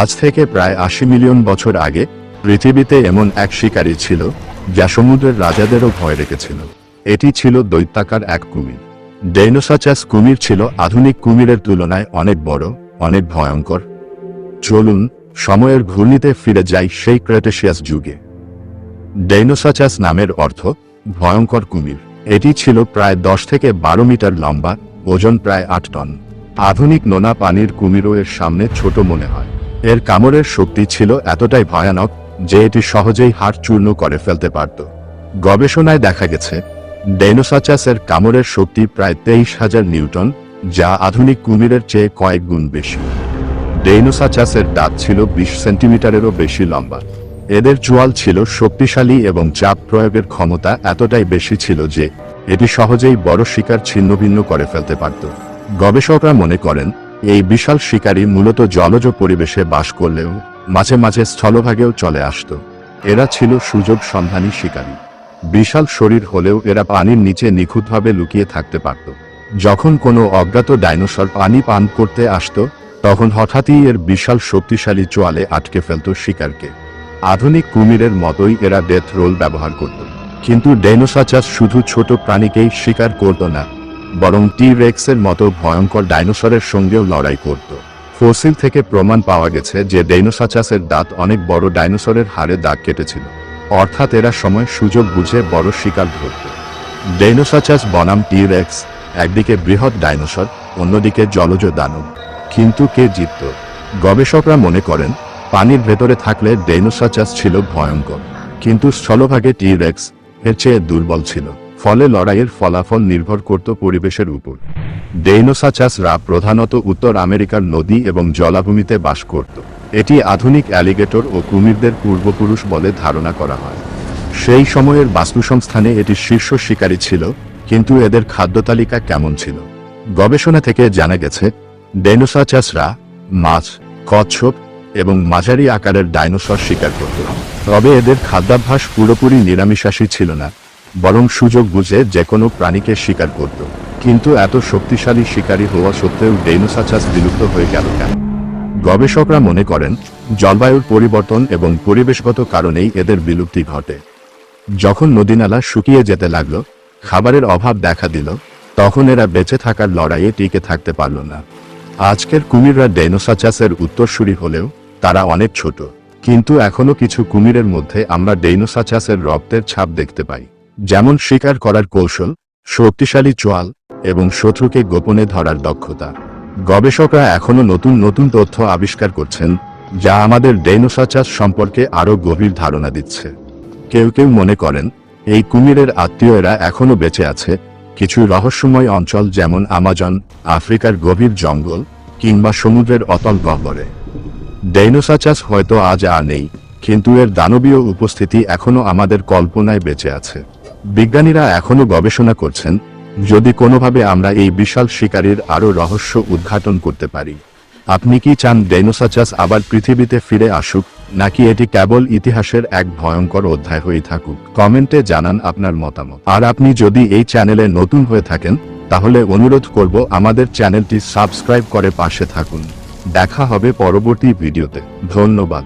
আজ থেকে প্রায় আশি মিলিয়ন বছর আগে পৃথিবীতে এমন এক শিকারী ছিল যা সমুদ্রের রাজাদেরও ভয় রেখেছিল। এটি ছিল দৈত্যাকার এক কুমির। ডেইনোসাচাস কুমির ছিল আধুনিক কুমিরের তুলনায় অনেক বড়, অনেক ভয়ঙ্কর। চলুন, সময়ের ঘূর্ণিতে ফিরে যাই সেই ক্রেটেশিয়াস যুগে। ডেইনোসাচাস নামের অর্থ, ভয়ঙ্কর কুমির। এটি ছিল প্রায় দশ থেকে বারো মিটার লম্বা, ওজন প্রায় আট টন। আধুনিক নোনা পানির কুমিরও এর সামনে ছোট মনে হয়। এর কামড়ের শক্তি ছিল এতটাই ভয়ানক যে এটি সহজেই হাড় চূর্ণ করে ফেলতে পারত। গবেষণায় দেখা গেছে ডেইনোসাচাসের কামড়ের শক্তি প্রায় তেইশ হাজার নিউটন, যা আধুনিক কুমিরের চেয়ে কয়েক গুণ বেশি। ডেইনোসাচাসের দাঁত ছিল বিশ সেন্টিমিটারেরও বেশি লম্বা। এদের চোয়াল ছিল শক্তিশালী এবং চাপ প্রয়োগের ক্ষমতা এতটাই বেশি ছিল যে এটি সহজেই বড় শিকার ছিন্নভিন্ন করে ফেলতে পারত। গবেষকরা মনে করেন এই বিশাল শিকারী মূলত জলজ পরিবেশে বাস করলেও মাঝে মাঝে স্থলভাগেও চলে আসত। এরা ছিল সুযোগ সন্ধানী শিকারী। বিশাল শরীর হলেও এরা পানির নিচে নিখুঁতভাবে লুকিয়ে থাকতে পারত। যখন কোনো অজ্ঞাত ডাইনোসর পানি পান করতে আসতো, তখন হঠাৎই এর বিশাল শক্তিশালী চোয়ালে আটকে ফেলত শিকারকে। আধুনিক কুমিরের মতোই এরা ডেথ রোল ব্যবহার করত। কিন্তু ডেনোসাচাস শুধু ছোট প্রাণীকেই শিকার করত না বরং টি রেক্সের মতো ভয়ঙ্কর ডাইনোসরের সঙ্গেও লড়াই করত। ফসিল থেকে প্রমাণ পাওয়া গেছে যে ডেনোসাচাসের দাঁত অনেক বড় ডাইনোসরের হাড়ে দাগ কেটেছিল। অর্থাৎ এরা সময় সুযোগ বুঝে বড় শিকার ধরত। ডেনোসাচাস বনাম টি রেক্স একদিকে বৃহৎ ডাইনোসর, অন্যদিকে জলজ দানব। কিন্তু কে জিতত? গবেষকরা মনে করেন, পানির ভেতরে থাকলে ডেনোসাচাস ছিল ভয়ঙ্কর। কিন্তু স্থলভাগে টি রেক্স এর চেয়ে দুর্বল ছিল। ফলে লড়াইয়ের ফলাফল নির্ভর করত পরিবেশের উপর। ডেইনোসাচাসরা প্রধানত উত্তর আমেরিকার নদী এবং জলাভূমিতে বাস করত। এটি আধুনিক অ্যালিগেটর ও কুমিরদের পূর্বপুরুষ বলে ধারণা করা হয়। সেই সময়ের বাস্তুসংস্থানে এটি শীর্ষ শিকারী ছিল, কিন্তু এদের খাদ্য তালিকা কেমন ছিল? গবেষণা থেকে জানা গেছে ডেনোসাচাসরা মাছ, কচ্ছপ এবং মাঝারি আকারের ডাইনোসর শিকার করত। তবে এদের খাদ্যাভ্যাস পুরোপুরি নিরামিষাশী ছিল না। বরং সুযোগ বুঝে যে কোনো প্রাণীকে শিকার করত। কিন্তু এত শক্তিশালী শিকারী হওয়া সত্ত্বেও ডেইনোসাচাস বিলুপ্ত হয়ে গেল কেন? গবেষকরা মনে করেন, জলবায়ুর পরিবর্তন এবং পরিবেশগত কারণেই এদের বিলুপ্তি ঘটে। যখন নদীনালা শুকিয়ে যেতে লাগল, খাবারের অভাব দেখা দিল, তখন এরা বেঁচে থাকার লড়াইয়ে টিকে থাকতে পারল না। আজকের কুমিররা ডেনোসাচাসের উত্তরসূরি হলেও তারা অনেক ছোট। কিন্তু এখনও কিছু কুমিরের মধ্যে আমরা ডেইনোসাচাসের রক্তের ছাপ দেখতে পাই। যেমন শিকার করার কৌশল, শক্তিশালী চোয়াল, এবং শত্রুকে গোপনে ধরার দক্ষতা। গবেষকরা এখনও নতুন নতুন তথ্য আবিষ্কার করছেন, যা আমাদের ডেইনোসাচাস সম্পর্কে আরও গভীর ধারণা দিচ্ছে। কেউ কেউ মনে করেন, এই কুমিরের আত্মীয়রা এখনও বেঁচে আছে, কিছু রহস্যময় অঞ্চল যেমন আমাজন, আফ্রিকার গভীর জঙ্গল, কিংবা সমুদ্রের অতল গহ্বরে। ডেইনোসাচাস হয়তো আজ আর নেই, কিন্তু এর দানবীয় উপস্থিতি এখনও আমাদের কল্পনায় বেঁচে আছে। বিজ্ঞানীরা এখনও গবেষণা করছেন, যদি কোনোভাবে আমরা এই বিশাল শিকারীর আরও রহস্য উদ্ঘাটন করতে পারি। আপনি কি চান ডেনোসাচাস আবার পৃথিবীতে ফিরে আসুক, নাকি এটি কেবল ইতিহাসের এক ভয়ঙ্কর অধ্যায় হয়ে থাকুক? কমেন্টে জানান আপনার মতামত। আর আপনি যদি এই চ্যানেলে নতুন হয়ে থাকেন, তাহলে অনুরোধ করব আমাদের চ্যানেলটি সাবস্ক্রাইব করে পাশে থাকুন। দেখা হবে পরবর্তী ভিডিওতে। ধন্যবাদ।